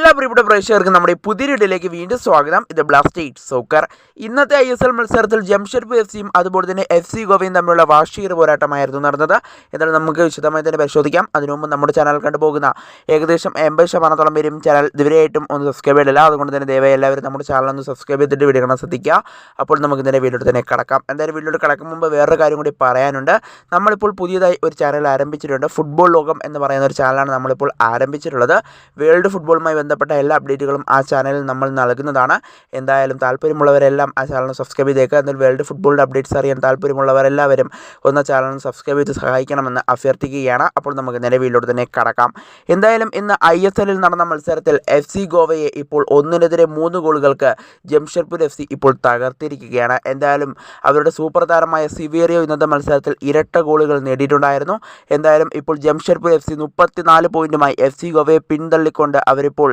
എല്ലാ പ്രിയപ്പെട്ട പ്രേക്ഷകർക്കും നമ്മുടെ ഈ പുതിയ വീഡിയോയിലേക്ക് വീണ്ടും സ്വാഗതം. ഇത് ബ്ലാസ്റ്റേറ്റ് സോക്കർ ഇന്നത്തെ ഐ എസ് എൽ മത്സരത്തിൽ ജംഷഡ്പൂർ എഫ് സിയും അതുപോലെ തന്നെ എഫ് സി ഗോവയും തമ്മിലുള്ള വാർഷിക പോരാട്ടമായിരുന്നു നടന്നത്. എന്നാൽ നമുക്ക് വിശദമായി തന്നെ പരിശോധിക്കാം. അതിനു മുമ്പ് നമ്മുടെ ചാനൽ കണ്ടുപോകുന്ന ഏകദേശം എൺപത് ശതമാനത്തോളം പേരും ചാനൽ ഇതുവരെയായിട്ടും ഒന്ന് സബ്സ്ക്രൈബ് ചെയ്തില്ല അതുകൊണ്ട് തന്നെ ദയവായി എല്ലാവരും നമ്മുടെ ചാനൽ ഒന്ന് സബ്സ്ക്രൈബ് ചെയ്തിട്ട് വീഡിയോ കാണാൻ ശ്രദ്ധിക്കുക. അപ്പോൾ നമുക്ക് ഇതിന്റെ വീഡിയോ തന്നെ കിടക്കാം. എന്തായാലും വീഡിയോ കിടക്കും മുമ്പ് വേറൊരു കാര്യം കൂടി പറയാനുണ്ട്. നമ്മളിപ്പോൾ പുതിയതായി ഒരു ചാനൽ ആരംഭിച്ചിട്ടുണ്ട്. ഫുട്ബോൾ ലോകം എന്ന് പറയുന്ന ഒരു ചാനലാണ് നമ്മളിപ്പോൾ ആരംഭിച്ചിട്ടുള്ളത്. വേൾഡ് ഫുട്ബോളുമായി ബന്ധപ്പെട്ട എല്ലാ അപ്ഡേറ്റുകളും ആ ചാനലിൽ നമ്മൾ നൽകുന്നതാണ്. എന്തായാലും താല്പര്യമുള്ളവരെല്ലാം ആ ചാനൽ സബ്സ്ക്രൈബ് ചെയ്തേക്കുക എന്നാൽ വേൾഡ് ഫുട്ബോളിന്റെ അപ്ഡേറ്റ്സ് അറിയാൻ താല്പര്യമുള്ളവരെല്ലാവരും ഒന്ന് ചാനൽ സബ്സ്ക്രൈബ് ചെയ്ത് സഹായിക്കണമെന്ന് അഭ്യർത്ഥിക്കുകയാണ്. അപ്പോൾ നമുക്ക് നിലവിലോട്ട് തന്നെ കടക്കാം. എന്തായാലും ഇന്ന് ഐ എസ് എല്ലിൽ നടന്ന മത്സരത്തിൽ എഫ് സി ഗോവയെ ഇപ്പോൾ ഒന്നിനെതിരെ മൂന്ന് ഗോളുകൾക്ക് ജംഷഡ്പൂർ എഫ് സി ഇപ്പോൾ തകർത്തിരിക്കുകയാണ്. എന്തായാലും അവരുടെ സൂപ്പർ താരമായ സിവേറിയോ ഇന്നത്തെ മത്സരത്തിൽ ഇരട്ട ഗോളുകൾ നേടിയിട്ടുണ്ടായിരുന്നു. എന്തായാലും ഇപ്പോൾ ജംഷഡ്പൂർ എഫ് സി മുപ്പത്തിനാല് പോയിന്റുമായി എഫ് സി ഗോവയെ പിന്തള്ളിക്കൊണ്ട് അവരിപ്പോൾ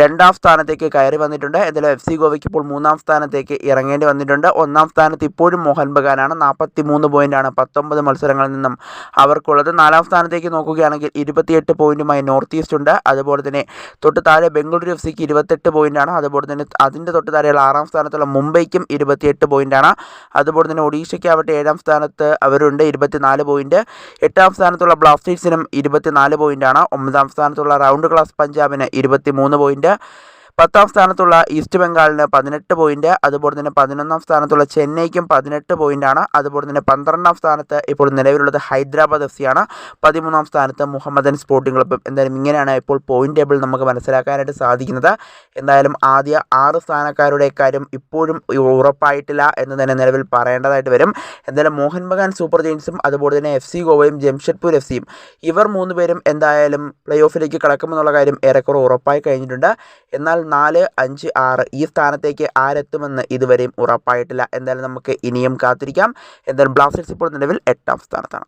രണ്ടാം സ്ഥാനത്തേക്ക് കയറി വന്നിട്ടുണ്ട്. എന്തായാലും എഫ് സി ഗോവയ്ക്ക് ഇപ്പോൾ മൂന്നാം സ്ഥാനത്തേക്ക് ഇറങ്ങേണ്ടി വന്നിട്ടുണ്ട്. ഒന്നാം സ്ഥാനത്ത് ഇപ്പോഴും മോഹൻ ബഗാനാണ്. നാൽപ്പത്തി മൂന്ന് പോയിന്റാണ് പത്തൊമ്പത് മത്സരങ്ങളിൽ നിന്നും അവർക്കുള്ളത്. നാലാം സ്ഥാനത്തേക്ക് നോക്കുകയാണെങ്കിൽ ഇരുപത്തിയെട്ട് പോയിന്റുമായി നോർത്ത് ഈസ്റ്റ് ഉണ്ട്. അതുപോലെ തന്നെ തൊട്ട് താഴെ ബംഗളൂരു എഫ് സിക്ക് ഇരുപത്തെട്ട് പോയിന്റാണ് അതുപോലെ തന്നെ അതിന്റെ തൊട്ട് താഴെയുള്ള ആറാം സ്ഥാനത്തുള്ള മുംബൈക്കും ഇരുപത്തിയെട്ട് പോയിന്റാണ് അതുപോലെ തന്നെ ഒഡീഷയ്ക്കാവട്ടെ ഏഴാം സ്ഥാനത്ത് അവരുണ്ട് ഇരുപത്തിനാല് പോയിന്റ് എട്ടാം സ്ഥാനത്തുള്ള ബ്ലാസ്റ്റേഴ്സിനും ഇരുപത്തിനാല് പോയിന്റാണ് ഒമ്പതാം സ്ഥാനത്തുള്ള റൗണ്ട് ക്ലാസ് പഞ്ചാബിന് ഇരുപത്തി മൂന്ന് പോയിന്റ് പത്താം സ്ഥാനത്തുള്ള ഈസ്റ്റ് ബംഗാളിന് പതിനെട്ട് പോയിന്റ് അതുപോലെ തന്നെ പതിനൊന്നാം സ്ഥാനത്തുള്ള ചെന്നൈക്കും പതിനെട്ട് പോയിന്റാണ് അതുപോലെ തന്നെ പന്ത്രണ്ടാം സ്ഥാനത്ത് ഇപ്പോൾ നിലവിലുള്ളത് ഹൈദരാബാദ് എഫ് സിയാണ് പതിമൂന്നാം സ്ഥാനത്ത് മുഹമ്മദൻ സ്പോർട്ടിംഗ് ക്ലബ്ബും. എന്തായാലും ഇങ്ങനെയാണ് ഇപ്പോൾ പോയിന്റ് ടേബിൾ നമുക്ക് മനസ്സിലാക്കാനായിട്ട് സാധിക്കുന്നത്. എന്തായാലും ആദ്യ ആറ് സ്ഥാനക്കാരുടെ കാര്യം ഇപ്പോഴും ഉറപ്പായിട്ടില്ല എന്ന് തന്നെ നിലവിൽ പറയേണ്ടതായിട്ട് വരും. എന്തായാലും മോഹൻ ബഗാൻ സൂപ്പർ ജെയിൻസും അതുപോലെ തന്നെ എഫ് സി ഗോവയും ജംഷഡ്പൂർ എഫ് സിയും ഇവർ മൂന്ന് പേരും എന്തായാലും പ്ലേ ഓഫിലേക്ക് കടക്കുമെന്നുള്ള കാര്യം ഏറെക്കുറെ ഉറപ്പായി കഴിഞ്ഞിട്ടുണ്ട്. എന്നാൽ നാല് അഞ്ച് ആറ് ഈ സ്ഥാനത്തേക്ക് ആരെത്തുമെന്ന് ഇതുവരെയും ഉറപ്പായിട്ടില്ല. എന്തായാലും നമുക്ക് ഇനിയും കാത്തിരിക്കാം. എന്തായാലും ബ്ലാസ്റ്റേഴ്സ് ഇപ്പോൾ നിലവിൽ എട്ടാം സ്ഥാനത്താണ്.